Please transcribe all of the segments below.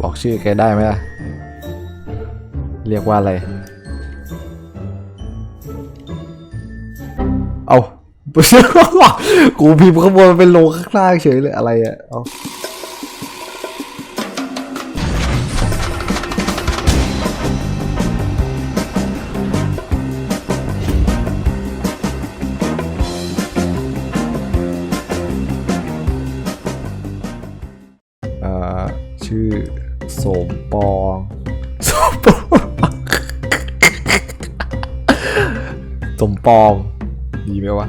บอกชื่อแกได้ไหมล่ะ เรียกว่าอะไร เอากูพิมพ์ข้างบนเป็นโลข้างล่างเฉยเลยอะไรอะเอา ชื่อสมปองสมปองสมปองดีไหมวะ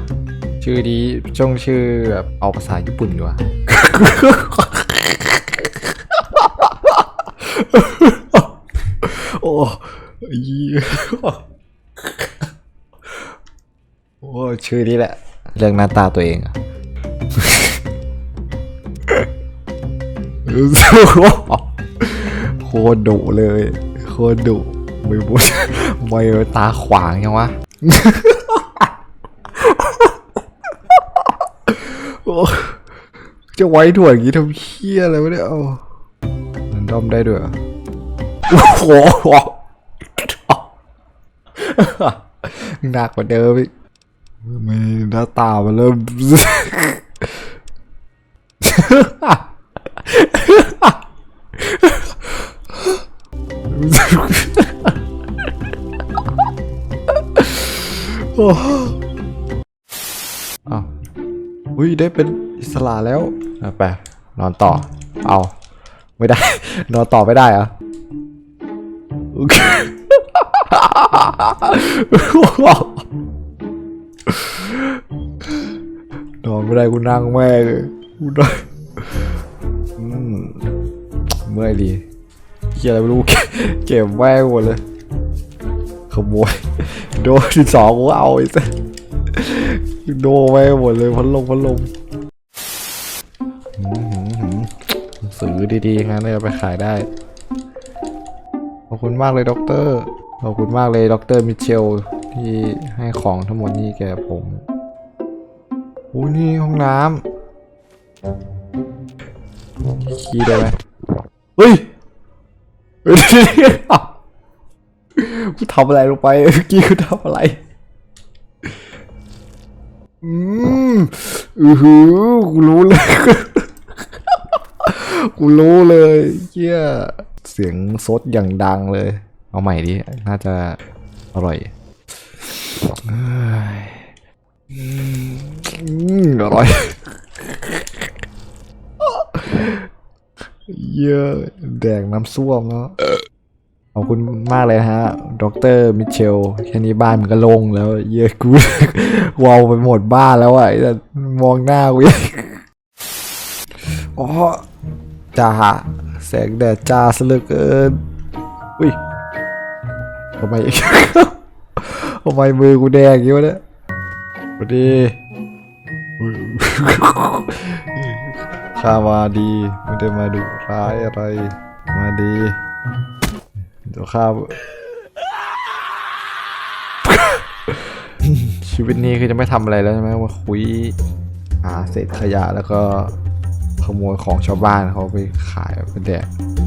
ชื่อนี้ช่องชื่อแบบเอาภาษาญี่ปุ่นดีกว่าโอ้ยโอ้ชื่อนี้แหละ เรื่องหน้าตาตัวเองอะ โคตรดุเลย โคตรดุไม่พูดไม่ตาขวางยังวะจะไว้ถ่วอย่างนี้ทำเคี้ยอะไรวะเนี่ยเอามันด้อมได้ด้วยโอ้โหหนักกว่าเดิมอีกไม่หน้าตามันเริ่ม อ้อ้าวอุ้ยได้เป็นอิสระแล้วไปนอนต่อ เอา ไม่ได้ นอนต่อไม่ได้เหรอะนอนไม่ได้กูนั่งแม่เลยกูได้เมื่อยดีเกี่ยอะไรไม่รู้เก็บแม่หมดเลย ขโมยโดนที่สองกูเอาไอ้สัสโดนไปหมดเลยพัดลมพัดลมหืมหืมหืมหนังสือดีๆงั้นเลยเอาไปขายได้ ขอบคุณมากเลยด็อกเตอร์ ขอบคุณมากเลยด็อกเตอร์มิเชลที่ให้ของทั้งหมดนี้แก่ผมโอ้นี่ห้องน้ำขี้ได้ไหมเฮ้ยเฮ้ย กูทำอะไรลงไปเมื่อกี้กูทำอะไร อืมอือหือกูรู้เลย กูรู้เลยเยี่ยเสียงซดอย่างดังเลย เอาใหม่ดิ น่าจะอร่อยเอ้ยอืมอร่อย เยอะ แดงน้ำส้วมแล้ว ขอบคุณมากเลยฮะ ดรมิเชล แค่นี้บ้านมันก็โลงแล้ว เยอะกูวาวไปหมดบ้านแล้วอะมองหน้ากูอ๋อจ้าแสงแดดจ้าซะเหลือเกิน อุ้ยทำไมทำไมมือกูแดงอย่างนี้วะเนี่ยสวัสดีข้ามาดี ไม่ได้มาดุร้ายอะไร มาดี เดี๋ยวข้าชีวิตนี้คือจะไม่ทำอะไรแล้วใช่ไหมมาคุยหาเศษขยะแล้วก็ขโมยของชาวบ้านเขาไปขายเป็นแดก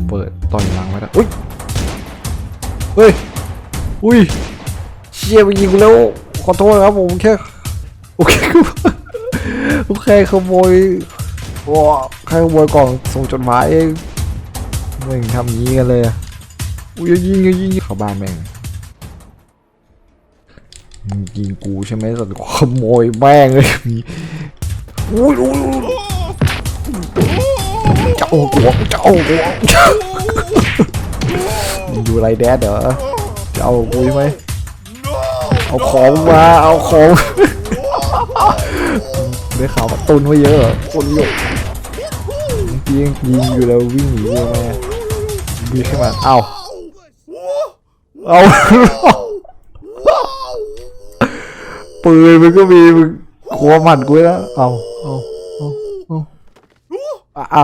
เปิดต่อยหลังไว้แล้วอุ้ยเฮ้ยอุ้ยเชี่ยไปยิงกูแล้วขอโทษครับผมแค่โอเคโอเคขโมยว้าใครขโมยกล่องส่งจดหมายเองไม่งทำอย่างนี้กันเลยอะ อุ้ยยิงยิงเข้าบ้านแม่งมึงยิงกูใช่ไหมสัตว์ขโมยแม่งเลยมีอุ้ยอุ้ยอุ้ยจะเอาหัวจะเอาหัวมึงอยู่ไรแดดเหรอจะเอากูไหมเอาของมาเอาของได้ข่าวว่าตุนไว้เยอะเหรอตุนเยอะยิงยิงอยู่แล้ววิ่งหนีเลยแม่วิ่งขึ้นมาเอ้า เอาปืนมันก็มีมึงขวหมัดกูแล้วเอาเอาเอาเอาเอา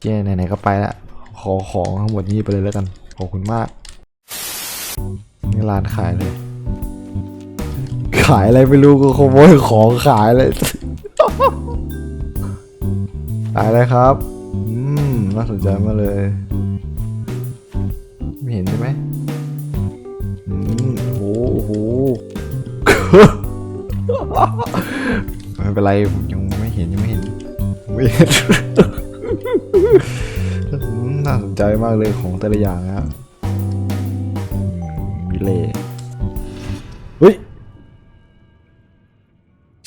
เจ๊ไหนๆก็ไปละขอของทั้งหมดนี้ไปเลยแล้วกัน ขอบคุณมากนี่ร้านขายเลย ขายอะไรไม่รู้กูขโมยของขายเลยขายอะไรครับ น่าสนใจมากเลย ไม่เห็นใช่ไหมอืมโอ้โห ไม่เป็นไรผมยังไม่เห็นยังไม่เห็นไม่เห็นน่าสนใจมากเลยของแต่ละอย่างนะครับอืมมีเล่เฮ้ย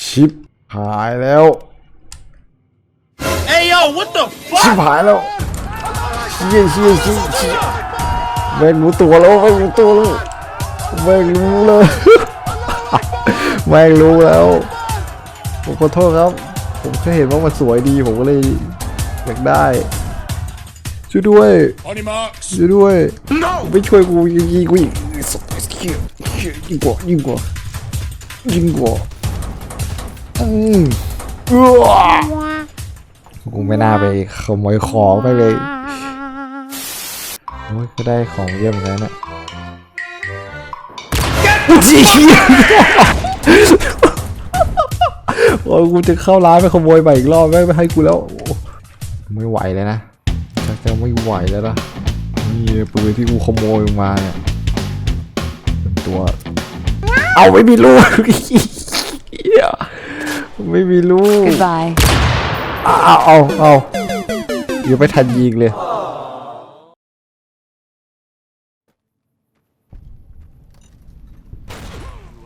ชิปหายแล้ว ชิบ fuck? หายแล้วเชี่ยเชี่ยเชี่ยเชี่ยแม่งรู้ตัวแล้วแม่งรู้ตัวแล้วแม่งรู้เลยแม่งรู้แล้ว ผมขอโทษครับ ผมแค่เห็นว่ามันสวยดีผมก็เลยอยากได้ช่วยด้วยช่วยด้วยไม่ช่วยกูยิงยิงกูอีกยิงกว่ายิงกว่ายิงกว่าอืมอื้อ กูไม่น่าไปขโมยของไปเลยโอ้ยก็ได้ของเยี่ยมแล้วนะจีโอ้ยกูจะเข้าร้านไปขโมยใหม่อีกรอบไม่ไม่ให้กูแล้วโอ้ไม่ไหวเลยนะชักจะไม่ไหวแล้วนะนี่ปืนที่กูขโมยมาเนี่ยเป็นตัว เอาไม่มีลูกเหี้ยไม่มีลูก Goodbye. เอาเอาเอาเอายังไม่ทันยิงเลย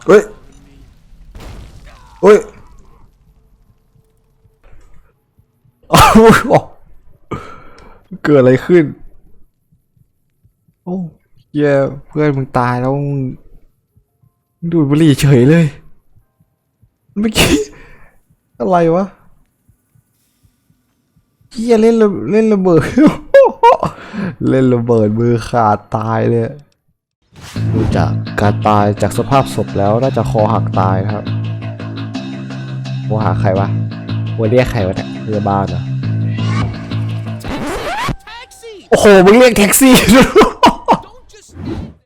เฮ้ย เฮ้ยเอาเอาเกิดอะไรขึ้น โอ้เหี้ยเพื่อนมึงตายแล้วมึงมึงดูดบุหรี่เฉยเลย เมื่อกี้ อะไรวะ เฮียเล่นระเล่นระเบิด เล่นระเบิดมือขาดตายเลยดูจากการตายจากสภาพศพแล้วน่าจะคอหักตายครับว่าหาใครวะว่าเรียกใครวะเนี่ยเรือบ้านเหรอโอ้โหมึงเรียกแท็กซี่ด้วย